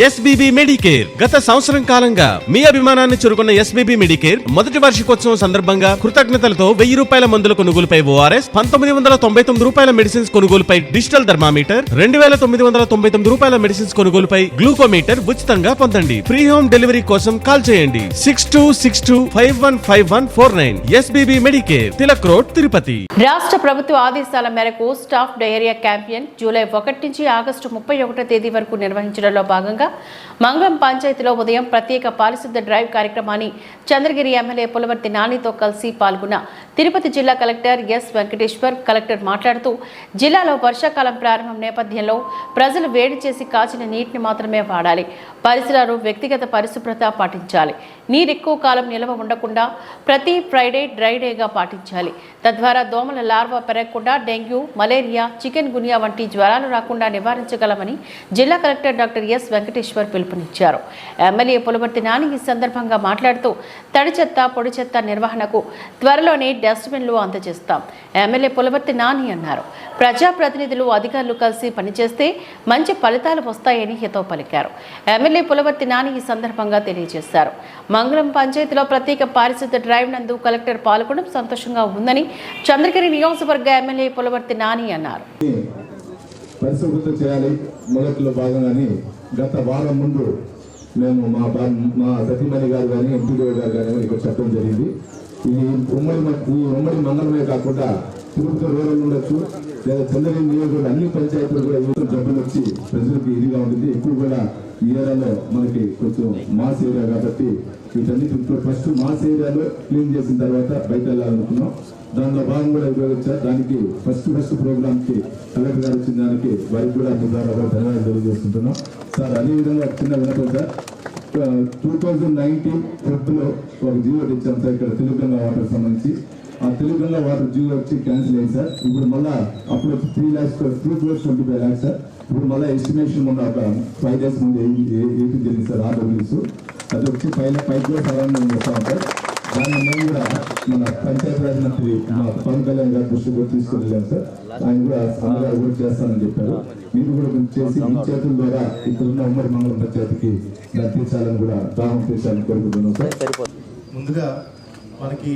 SBB Medicare గత సంవత్సరం కాలంగా మీ అభిమానాన్ని చురుకున్న ఎస్బీబీ మెడికేర్ మొదటి వార్షికోత్సవం సందర్భంగా కృతజ్ఞతలతో వెయ్యి రూపాయల మందుల కొనుగోలుపై ఓఆర్ఎస్ పంతొమ్మిది వందల తొంభై తొమ్మిది రూపాయల మెడిసిన్స్ కొనుగోలుపై డిజిటల్ థర్మామీటర్ రెండు వేల తొమ్మిది వందల తొంభై తొమ్మిది రూపాయల మెడిసిన్స్ కొనుగోలుపై గ్లూకోమీటర్ ఉచితంగా పొందండి. ఫ్రీ హోమ్ డెలివరీ కోసం కాల్ చేయండి. Six two six two five one five one four nine SBB medicare Tilak road Tirupati. రాష్ట్ర ప్రభుత్వ ఆదేశాల మేరకు స్టాఫ్ డయేరియా క్యాంపెయిన్ జూలై ఒకటి నుంచి ఆగస్టు ముప్పై ఒకటో తేదీ వరకు నిర్వహించడంలో భాగంగా మంగళం పంచాయతీలో ఉదయం ప్రత్యేక పారిశుద్ధ డ్రైవ్ కార్యక్రమాన్ని చంద్రగిరి ఎమ్మెల్యే పులవర్తి నానితో కలిసి పాల్గొన్న తిరుపతి జిల్లా కలెక్టర్ ఎస్ వెంకటేశ్వర్ కలెక్టర్ మాట్లాడుతూ జిల్లాలో వర్షాకాలం ప్రారంభం నేపథ్యంలో ప్రజలు వేడి చేసి కాచిన నీటిని మాత్రమే వాడాలి. పరిసరాలు వ్యక్తిగత పరిశుభ్రత పాటించాలి. నీరు ఎక్కువ కాలం నిల్వ ఉండకుండా ప్రతి ఫ్రైడే డ్రై డేగా పాటించాలి. తద్వారా దోమల లార్వా పెరగకుండా డెంగ్యూ మలేరియా చికెన్ గునియా వంటి జ్వరాలు రాకుండా నివారించగలమని జిల్లా కలెక్టర్ డాక్టర్ ఎస్ వెంకటేశ్వర్ పిలుపునిచ్చారు. ఎమ్మెల్యే పులవర్తి నాని ఈ సందర్భంగా మాట్లాడుతూ తడి చెత్త పొడి చెత్త నిర్వహణకు త్వరలోనే డస్ట్బిన్లు అందజేస్తాం. ఎమ్మెల్యే పులవర్తి నాని అన్నారు. ప్రజాప్రతినిధులు అధికారులు కలిసి పనిచేస్తే మంచి ఫలితాలు వస్తాయని హితో పలికారు. ఎమ్మెల్యే పులవర్తి నాని ఈ సందర్భంగా తెలియజేశారు. మంగళం పంచాయతీలో ప్రత్యేక పారిశుద్ధ డ్రైవ్ నందు కలెక్టర్ పాల్గొనడం సంతోషంగా ఉందని చంద్రగిరి నియోజకవర్గ ఎమ్మెల్యే పులవర్తి నాని అన్నారు. పరిశుభ్రత చేయాలి. మొదట్లో భాగంగానే గత వారం ముందు మేము మా మా సతీమణి గారు కానీ ఎంపీడీ గారు కానీ ఇక్కడ చెప్పడం జరిగింది. ఇది ఉమ్మడి ఈ ఉమ్మడి మండలమే కాకుండా తిరుపతి రూరల్ ఉండొచ్చు లేదా చంద్రగిరి నియోజకవర్గం అన్ని పంచాయతీలు కూడా యువత డబ్బులు వచ్చి ప్రజలకు ఇదిగా ఉంటుంది. ఎక్కువ కూడా ఈ ఏరియాలో మనకి కొంచెం మాస్ ఏరియా కాబట్టి వీటన్నిటి ఫస్ట్ మాస్ ఏరియాలో క్లీన్ చేసిన తర్వాత బయట వెళ్ళాలనుకున్నాం. దానిలో భాగం కూడా ఉపయోగించారు. దానికి ఫస్ట్ ఫస్ట్ ప్రోగ్రామ్కి కలెక్టర్ గారు వచ్చిన దానికి వారికి కూడా మీ ద్వారా ధన్యవాదాలు తెలియజేస్తుంటున్నాం సార్ అదేవిధంగా చిన్న వినపం సార్. టూ థౌజండ్ నైన్టీన్ ఫిఫ్త్లో ఒక జీవో ఇచ్చాం సార్ ఇక్కడ తెలుగుగంగా వాటర్ సంబంధించి. ఆ తెలుగుగంగా వాటర్ జీవో వచ్చి క్యాన్సిల్ అయింది సార్. ఇప్పుడు మళ్ళా అప్పుడు three lakhs two crores twenty five lakhs sir. ఇప్పుడు మళ్ళీ ఎస్టిమేషన్ ఉన్న ఒక ఫైవ్ డేస్ ముందు ఏంటి జరిగింది సార్ ఆర్డబ్ల్యూస్ అది వచ్చి ఫైవ్ ఫైవ్ క్రోర్స్ అరౌండ్ వస్తాం సార్. దాన్ని మేము కూడా మన పంచాయతీరాజ్ మంత్రి మా పవన్ కళ్యాణ్ గారి దృష్టి కూడా తీసుకుని వెళ్ళాం సార్ ఆయన కూడా అందరూ కూడా చేస్తానని చెప్పారు మీరు కూడా చేసి మీ చేతుల ద్వారా ఇక్కడ ఉమ్మడి మంగళం పంచాయతీకి దాన్ని తీర్చాలని కూడా దాహం తీర్చాలని కోరుకుంటున్నాం సార్ ముందుగా మనకి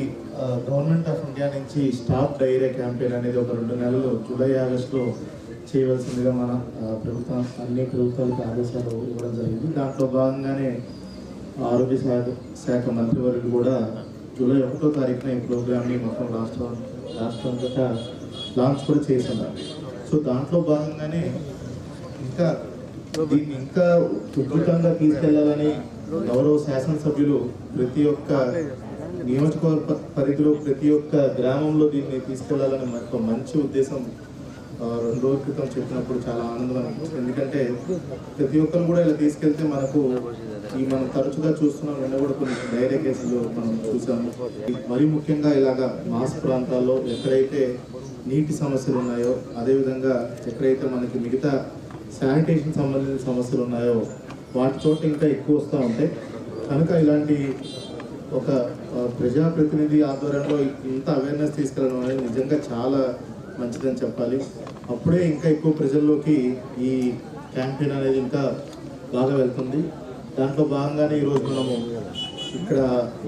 గవర్నమెంట్ ఆఫ్ ఇండియా నుంచి స్టాప్ డైరియా క్యాంపెయిన్ అనేది ఒక రెండు నెలలు జూలై ఆగస్టులో చేయవలసిందిగా మన ప్రభుత్వం అన్ని ప్రభుత్వాలకు ఆదేశాలు ఇవ్వడం జరిగింది. దాంట్లో భాగంగానే ఆరోగ్య శాఖ శాఖ మంత్రివర్యులు కూడా జూలై ఒకటో తారీఖున ఈ ప్రోగ్రామ్ని మొత్తం రాష్ట్రం రాష్ట్రం అంతటా లాంచ్ కూడా చేస్తున్నారు. సో దాంట్లో భాగంగానే ఇంకా దీన్ని ఇంకా ఉధృతంగా తీసుకెళ్ళాలని గౌరవ శాసనసభ్యులు ప్రతి ఒక్క నియోజకవర్గ పరిధిలో ప్రతి ఒక్క గ్రామంలో దీన్ని తీసుకెళ్ళాలని ఒక మంచి ఉద్దేశం రెండు రోజుల క్రితం చెప్పినప్పుడు చాలా ఆనందం అనిపించింది. ఎందుకంటే ప్రతి ఒక్కరు కూడా ఇలా తీసుకెళ్తే మనకు ఈ మనం తరచుగా చూస్తున్నాం నిన్న కూడా కొన్ని డైరీ కేసులు మనం చూసాము. మరి ముఖ్యంగా ఇలాగా మాస్ ప్రాంతాల్లో ఎక్కడైతే నీటి సమస్యలు ఉన్నాయో అదేవిధంగా ఎక్కడైతే మనకి మిగతా శానిటేషన్ సంబంధించిన సమస్యలు ఉన్నాయో వాటి చోట ఇంకా ఎక్కువ వస్తూ ఉంటాయి. కనుక ఇలాంటి ఒక ప్రజాప్రతినిధి ఆధ్వర్యంలో ఇంత అవేర్నెస్ తీసుకెళ్ళడం అనేది నిజంగా చాలా మంచిదని చెప్పాలి. అప్పుడే ఇంకా ఎక్కువ ప్రజల్లోకి ఈ క్యాంపెయిన్ అనేది ఇంకా బాగా వెళ్తుంది. దాంట్లో భాగంగానే ఈరోజు మనము ఇక్కడ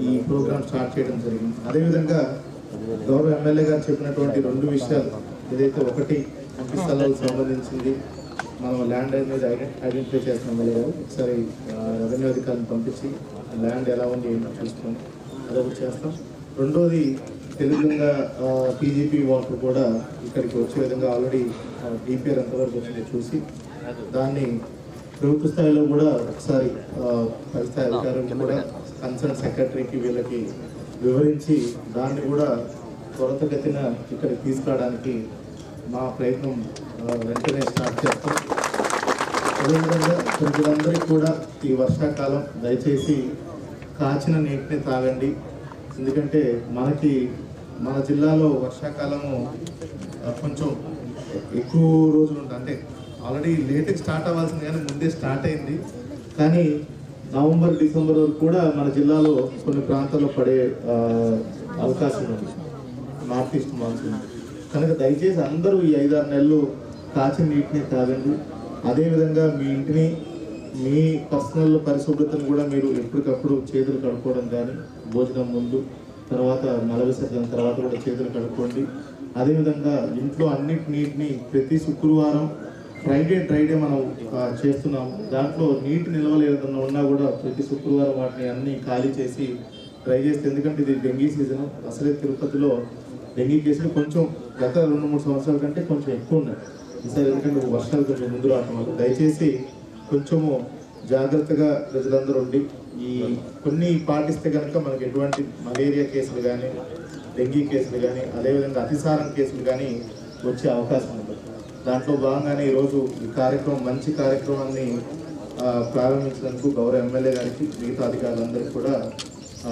ఈ ప్రోగ్రామ్ స్టార్ట్ చేయడం జరిగింది. అదేవిధంగా గౌరవ ఎమ్మెల్యే గారు చెప్పినటువంటి రెండు విషయాలు ఏదైతే ఒకటి ఇంటి స్థలాలకు సంబంధించింది మనం ల్యాండ్ అనేది ఐడెంటిఫై చేస్తున్నాం ఎమ్మెల్యే గారు. ఒకసారి రెవెన్యూ అధికారులను పంపించి ల్యాండ్ ఎలా ఉంది ఏంటో చూసుకొని అదొకటి చేస్తాం. రెండోది తెలుగుంగ పీజీపీ వాటర్ కూడా ఇక్కడికి వచ్చే విధంగా ఆల్రెడీ డిపిఆర్ ఎంతవరకు వచ్చిందో చూసి. దాన్ని ప్రభుత్వ స్థాయిలో కూడా ఒకసారి ఆ, అధికారం కూడా కన్సర్న్ సెక్రటరీకి వీళ్ళకి వివరించి దాన్ని కూడా త్వరతగతిన ఇక్కడికి తీసుకురావడానికి మా ప్రయత్నం వెంటనే స్టార్ట్ చేస్తాం. అదేవిధంగా ప్రజలందరికీ కూడా ఈ వర్షాకాలం దయచేసి కాచిన నీటిని తాగండి. ఎందుకంటే మనకి మన జిల్లాలో వర్షాకాలము కొంచెం ఎక్కువ రోజులు ఉంటుంది అంటే ఆల్రెడీ లేట్గా స్టార్ట్ అవ్వాల్సింది కానీ ముందే స్టార్ట్ అయింది. కానీ నవంబర్ డిసెంబర్ వరకు కూడా మన జిల్లాలో కొన్ని ప్రాంతాల్లో పడే అవకాశం ఉంది. North east monsoon. కనుక దయచేసి అందరూ ఈ ఐదారు నెలలు కాచిన నీటిని తాగండి. అదేవిధంగా మీ ఇంటిని మీ పర్సనల్ పరిశుభ్రతను కూడా మీరు ఎప్పటికప్పుడు చేతులు కడుక్కోవడం కానీ భోజనం ముందు తర్వాత మల విసర్జన తర్వాత కూడా చేతులు కడుక్కోండి. అదేవిధంగా ఇంట్లో అన్నిటిని ప్రతి శుక్రవారం ఫ్రైడే డ్రైడే మనం చేస్తున్నాము. చేస్తున్నాం దాంట్లో నీటి నిల్వలు ఏదైనా ఉన్నా కూడా ప్రతి శుక్రవారం వాటిని అన్ని ఖాళీ చేసి ట్రై చేస్తే ఎందుకంటే ఇది డెంగీ సీజన్. అసలే తిరుపతిలో డెంగీ కేసులు కొంచెం గత రెండు మూడు సంవత్సరాల కంటే కొంచెం ఎక్కువ ఉన్నాయి. ఈసారి ఎందుకంటే వర్షాలు కొంచెం ముందు రావటం వల్ల. దయచేసి కొంచెము జాగ్రత్తగా ప్రజలందరూ ఉండి ఈ కొన్ని పాటిస్తే కనుక మనకి ఎటువంటి మలేరియా కేసులు కానీ డెంగీ కేసులు కానీ అదేవిధంగా అతిసారం కేసులు కానీ వచ్చే అవకాశం ఉంటుంది దాంట్లో భాగంగానే ఈరోజు ఈ కార్యక్రమం మంచి కార్యక్రమాన్ని ఆ, ప్రారంభించినందుకు గౌరవ ఎమ్మెల్యే గారికి మిగతా అధికారులందరికీ కూడా ఆ,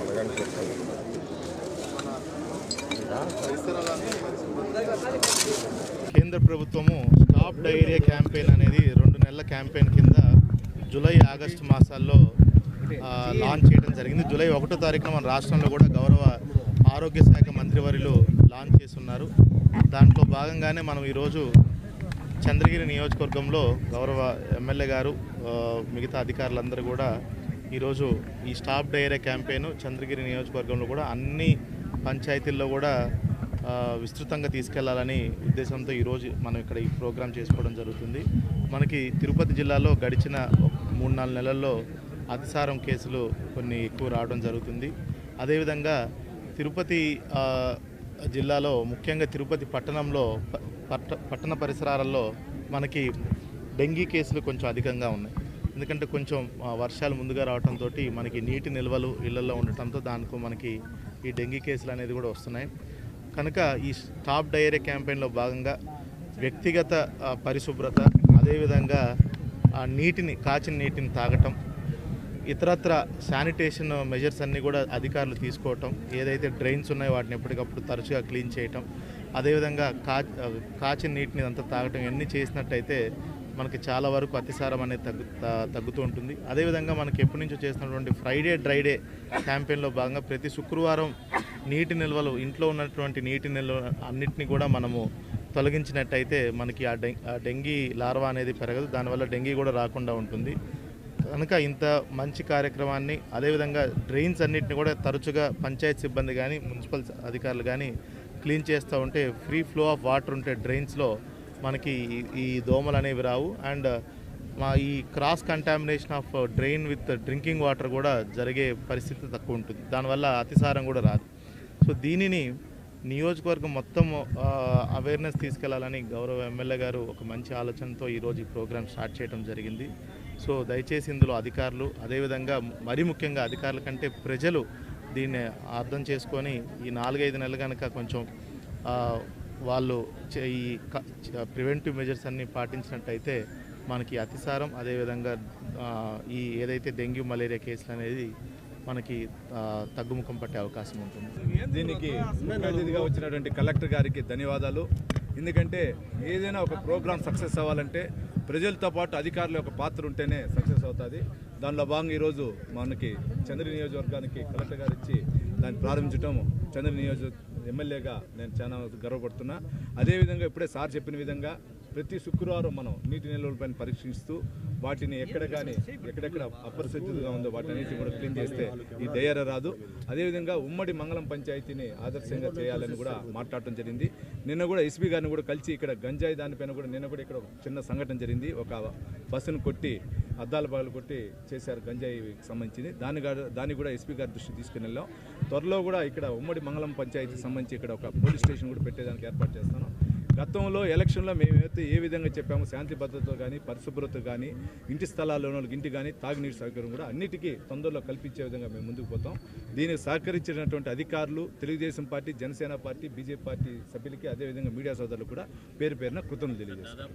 కేంద్ర ప్రభుత్వము స్టాప్ డైరియా క్యాంపెయిన్ అనేది రెండు నెలల క్యాంపెయిన్ కింద జూలై ఆగస్టు మాసాల్లో లాంచ్ చేయడం జరిగింది. జూలై ఒకటో తారీఖున మన రాష్ట్రంలో కూడా గౌరవ ఆరోగ్య శాఖ మంత్రివర్యులు లాంచ్ చేస్తున్నారు. దాంట్లో భాగంగానే మనం ఈరోజు చంద్రగిరి నియోజకవర్గంలో గౌరవ ఎమ్మెల్యే గారు మిగతా అధికారులందరూ కూడా ఈరోజు ఈ స్టాప్ డైరియా క్యాంపెయిన్ చంద్రగిరి నియోజకవర్గంలో కూడా అన్ని పంచాయతీల్లో కూడా విస్తృతంగా తీసుకెళ్ళాలని ఉద్దేశంతో ఈరోజు మనం ఇక్కడ ఈ ప్రోగ్రాం చేసుకోవడం జరుగుతుంది. మనకి తిరుపతి జిల్లాలో గడిచిన మూడు నాలుగు నెలల్లో అతిసారం కేసులు కొన్ని ఎక్కువ రావడం జరుగుతుంది. అదేవిధంగా తిరుపతి జిల్లాలో ముఖ్యంగా తిరుపతి పట్టణంలో ప- పట్ట పట్టణ పరిసరాలలో మనకి డెంగీ కేసులు కొంచెం అధికంగా ఉన్నాయి. ఎందుకంటే కొంచెం వర్షాలు ముందుగా రావడంతో మనకి నీటి నిల్వలు ఇళ్ళలో ఉండటంతో దానికి మనకి ఈ డెంగీ కేసులు అనేది కూడా వస్తున్నాయి. కనుక ఈ స్టాప్ డైరీ క్యాంపెయిన్లో భాగంగా వ్యక్తిగత పరిశుభ్రత అదేవిధంగా ఆ నీటిని కాచిన నీటిని తాగటం ఇతరత్ర శానిటేషన్ మెజర్స్ అన్నీ కూడా అధికారులు తీసుకోవటం ఏదైతే డ్రైన్స్ ఉన్నాయో వాటిని ఎప్పటికప్పుడు తరచుగా క్లీన్ చేయటం అదేవిధంగా కా కాచిన నీటిని అంతా తాగటం ఇవన్నీ చేసినట్టయితే మనకి చాలా వరకు అతిసారం అనేది తగ్గు త- తగ్గుతూ ఉంటుంది. అదేవిధంగా మనకి ఎప్పటి నుంచో చేస్తున్నటువంటి ఫ్రైడే డ్రైడే క్యాంపెయిన్లో భాగంగా ప్రతి శుక్రవారం నీటి నిల్వలు ఇంట్లో ఉన్నటువంటి నీటి నిల్వ అన్నిటిని కూడా మనము తొలగించినట్టయితే మనకి ఆ ఆ డెంగీ లార్వా అనేది పెరగదు. దానివల్ల డెంగీ కూడా రాకుండా ఉంటుంది. కనుక ఇంత మంచి కార్యక్రమాన్ని అదేవిధంగా డ్రైన్స్ అన్నిటిని కూడా తరచుగా పంచాయత్ సిబ్బంది కానీ మున్సిపల్ అధికారులు కానీ క్లీన్ చేస్తూ ఉంటే ఫ్రీ ఫ్లో ఆఫ్ వాటర్ ఉంటే డ్రైన్స్లో మనకి ఈ- దోమలు అనేవి రావు. అండ్ మా ఈ cross contamination of drain with drinking water కూడా జరిగే పరిస్థితి తక్కువ ఉంటుంది. దానివల్ల అతిసారం కూడా రాదు. సో దీనిని నియోజకవర్గం మొత్తం అవేర్నెస్ తీసుకెళ్ళాలని గౌరవ ఎమ్మెల్యే గారు ఒక మంచి ఆలోచనతో ఈరోజు ఈ ప్రోగ్రామ్ స్టార్ట్ చేయడం జరిగింది. సో దయచేసి ఇందులో అధికారులు అదేవిధంగా మరీ ముఖ్యంగా అధికారుల కంటే ప్రజలు దీన్ని అర్థం చేసుకొని ఈ నాలుగైదు నెలలు కనుక కొంచెం వాళ్ళు చే- ఈ ప్రివెంటివ్ మెజర్స్ అన్ని పాటించినట్టయితే మనకి అతిసారం అదేవిధంగా ఈ ఏదైతే డెంగ్యూ మలేరియా కేసులు అనేది మనకి తగ్గుముఖం పట్టే అవకాశం ఉంటుంది. దీనికి అతిథిగా వచ్చినటువంటి కలెక్టర్ గారికి ధన్యవాదాలు. ఎందుకంటే ఏదైనా ఒక ప్రోగ్రామ్ సక్సెస్ అవ్వాలంటే ప్రజలతో పాటు అధికారుల యొక్క పాత్ర ఉంటేనే సక్సెస్ అవుతుంది. దానిలో భాగంగా ఈరోజు మనకి చంద్ర నియోజకవర్గానికి కలెక్టర్ గారు ఇచ్చి దాన్ని ప్రారంభించడం చంద్ర నియోజక ఎమ్మెల్యేగా నేను చాలా గర్వపడుతున్నా. అదేవిధంగా ఇప్పుడే సార్ చెప్పిన విధంగా ప్రతి శుక్రవారం మనం నీటి నిల్వలపైన పరీక్షిస్తూ వాటిని ఎక్కడ కానీ ఎక్కడెక్కడ అపరిశుద్ధిగా ఉందో వాటన్నిటిని కూడా క్లీన్ చేస్తే ఈ దయర రాదు. అదేవిధంగా ఉమ్మడి మంగళం పంచాయతీని ఆదర్శంగా చేయాలని కూడా మాట్లాడటం జరిగింది. నిన్న కూడా ఎస్పీ గారిని కూడా కలిసి ఇక్కడ గంజాయి దానిపైన కూడా నిన్న కూడా ఇక్కడ చిన్న సంఘటన జరిగింది. ఒక బస్సును కొట్టి అద్దాల పగలు కొట్టి చేశారు గంజాయికి సంబంధించింది. దాన్ని దాన్ని కూడా ఎస్పీ గారి దృష్టి తీసుకుని వెళ్ళాం. త్వరలో కూడా ఇక్కడ ఉమ్మడి మంగళం పంచాయతీకి సంబంధించి ఇక్కడ ఒక పోలీస్ స్టేషన్ కూడా పెట్టేదానికి ఏర్పాటు చేస్తాను. గతంలో ఎలక్షన్లో మేమైతే ఏ విధంగా చెప్పామో శాంతి భద్రత కానీ పరిశుభ్రత కానీ ఇంటి స్థలాల్లో ఇంటి కానీ తాగునీటి సౌకర్యం కూడా అన్నిటికీ తొందరలో కల్పించే విధంగా మేము ముందుకు పోతాం. దీనికి సహకరించినటువంటి అధికారులు Telugu Desam party Janasena party BJP party సభ్యులకి అదేవిధంగా మీడియా సోదరులు కూడా పేరు పేరున కృతజ్ఞతలు తెలియజేస్తారు